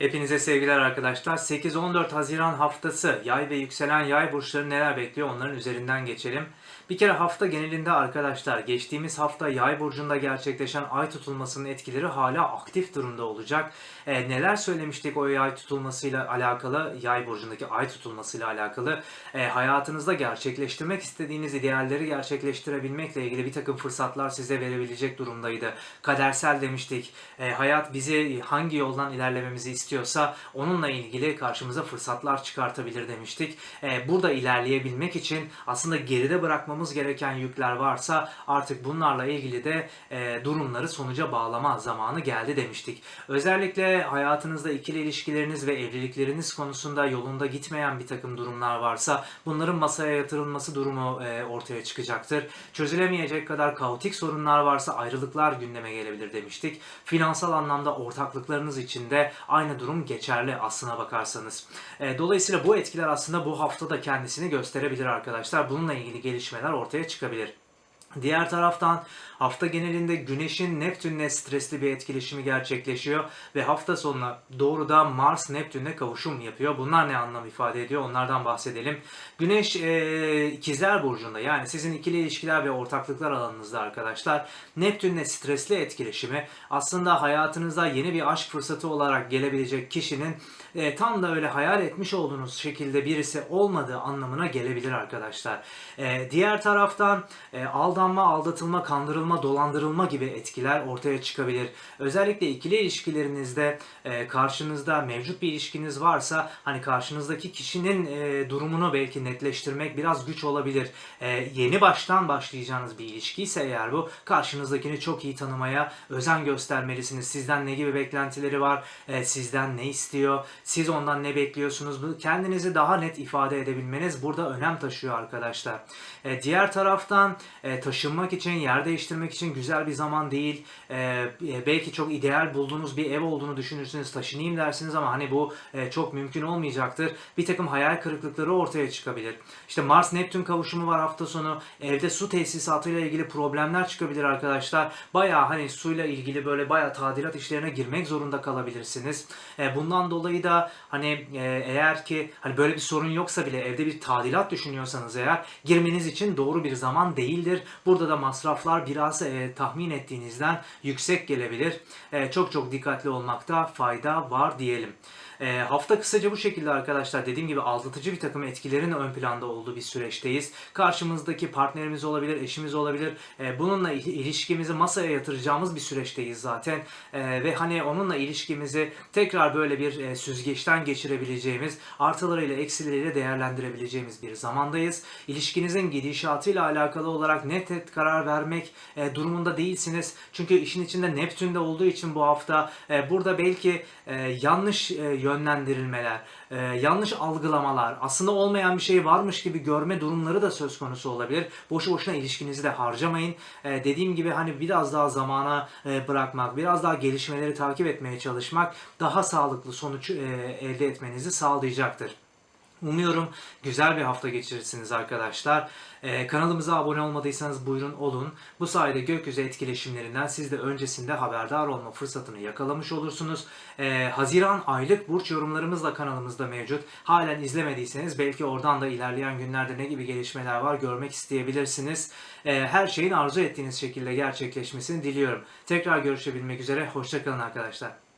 Hepinize sevgiler arkadaşlar. 8-14 Haziran haftası yay ve yükselen yay burçları neler bekliyor onların üzerinden geçelim. Bir kere hafta genelinde arkadaşlar geçtiğimiz hafta yay burcunda gerçekleşen ay tutulmasının etkileri hala aktif durumda olacak. E, neler söylemiştik o yay tutulmasıyla alakalı, yay burcundaki ay tutulmasıyla alakalı e, hayatınızda gerçekleştirmek istediğiniz idealleri gerçekleştirebilmekle ilgili bir takım fırsatlar size verebilecek durumdaydı. Kadersel demiştik. E, hayat bizi hangi yoldan ilerlememizi istiyorsa onunla ilgili karşımıza fırsatlar çıkartabilir demiştik. E, burada ilerleyebilmek için aslında geride bırakmamız gereken yükler varsa artık bunlarla ilgili de e, durumları sonuca bağlama zamanı geldi demiştik. Özellikle hayatınızda ikili ilişkileriniz ve evlilikleriniz konusunda yolunda gitmeyen bir takım durumlar varsa bunların masaya yatırılması durumu e, ortaya çıkacaktır. Çözülemeyecek kadar kaotik sorunlar varsa ayrılıklar gündeme gelebilir demiştik. Finansal anlamda ortaklıklarınız için de durum geçerli aslına bakarsanız. E, dolayısıyla bu etkiler aslında bu hafta da kendisini gösterebilir arkadaşlar. Bununla ilgili gelişmeler ortaya çıkabilir. Diğer taraftan hafta genelinde Güneş'in Neptün'le stresli bir etkileşimi gerçekleşiyor ve hafta sonuna doğru da Mars Neptün'le kavuşum yapıyor. Bunlar ne anlam ifade ediyor? Onlardan bahsedelim. Güneş e, ikizler burcunda yani sizin ikili ilişkiler ve ortaklıklar alanınızda arkadaşlar. Neptün'le stresli etkileşimi aslında hayatınızda yeni bir aşk fırsatı olarak gelebilecek kişinin e, tam da öyle hayal etmiş olduğunuz şekilde birisi olmadığı anlamına gelebilir arkadaşlar. E, diğer taraftan e, aldanma, aldatılma, kandırılma, dolandırılma gibi etkiler ortaya çıkabilir. Özellikle ikili ilişkilerinizde e, karşınızda mevcut bir ilişkiniz varsa hani karşınızdaki kişinin e, durumunu belki netleştirmek biraz güç olabilir. E, yeni baştan başlayacağınız bir ilişki ise eğer bu karşınızdakini çok iyi tanımaya özen göstermelisiniz. Sizden ne gibi beklentileri var, e, sizden ne istiyor, siz ondan ne bekliyorsunuz? Kendinizi daha net ifade edebilmeniz burada önem taşıyor arkadaşlar. E, diğer taraftan e, taşınmak için, yer değiştirmek için güzel bir zaman değil. E, e, belki çok ideal bulduğunuz bir ev olduğunu düşünürsünüz, taşınayım dersiniz ama hani bu e, çok mümkün olmayacaktır. Bir takım hayal kırıklıkları ortaya çıkabilir. İşte Mars-Neptün kavuşumu var hafta sonu. Evde su tesisatıyla ilgili problemler çıkabilir arkadaşlar. Bayağı hani suyla ilgili böyle bayağı tadilat işlerine girmek zorunda kalabilirsiniz. E, bundan dolayı da hani e, eğer ki hani böyle bir sorun yoksa bile evde bir tadilat düşünüyorsanız eğer girmeniz için doğru bir zaman değildir. Burada da masraflar biraz e, tahmin ettiğinizden yüksek gelebilir. E, çok çok dikkatli olmakta fayda var diyelim. E, hafta kısaca bu şekilde arkadaşlar. Dediğim gibi aldatıcı bir takım etkilerin ön planda olduğu bir süreçteyiz. Karşımızdaki partnerimiz olabilir, eşimiz olabilir. E, bununla il- ilişkimizi masaya yatıracağımız bir süreçteyiz zaten. E, ve hani onunla ilişkimizi tekrar böyle bir e, süzgeçten geçirebileceğimiz, artılarıyla eksileriyle değerlendirebileceğimiz bir zamandayız. İlişkinizin gidişatıyla alakalı olarak net net karar vermek e, durumunda değilsiniz. Çünkü işin içinde Neptün'de olduğu için bu hafta e, burada belki e, yanlış e, yönlendirilmeler, e, yanlış algılamalar, aslında olmayan bir şey varmış gibi görme durumları da söz konusu olabilir. Boşu boşuna ilişkinizi de harcamayın. E, dediğim gibi hani biraz daha zamana e, bırakmak, biraz daha gelişmeleri takip etmeye çalışmak daha sağlıklı sonuç e, elde etmenizi sağlayacaktır. Umuyorum güzel bir hafta geçirirsiniz arkadaşlar. Ee, kanalımıza abone olmadıysanız buyurun olun. Bu sayede gökyüzü etkileşimlerinden siz de öncesinde haberdar olma fırsatını yakalamış olursunuz. Ee, Haziran aylık burç yorumlarımız da kanalımızda mevcut. Halen izlemediyseniz belki oradan da ilerleyen günlerde ne gibi gelişmeler var görmek isteyebilirsiniz. Ee, her şeyin arzu ettiğiniz şekilde gerçekleşmesini diliyorum. Tekrar görüşebilmek üzere. Hoşçakalın arkadaşlar.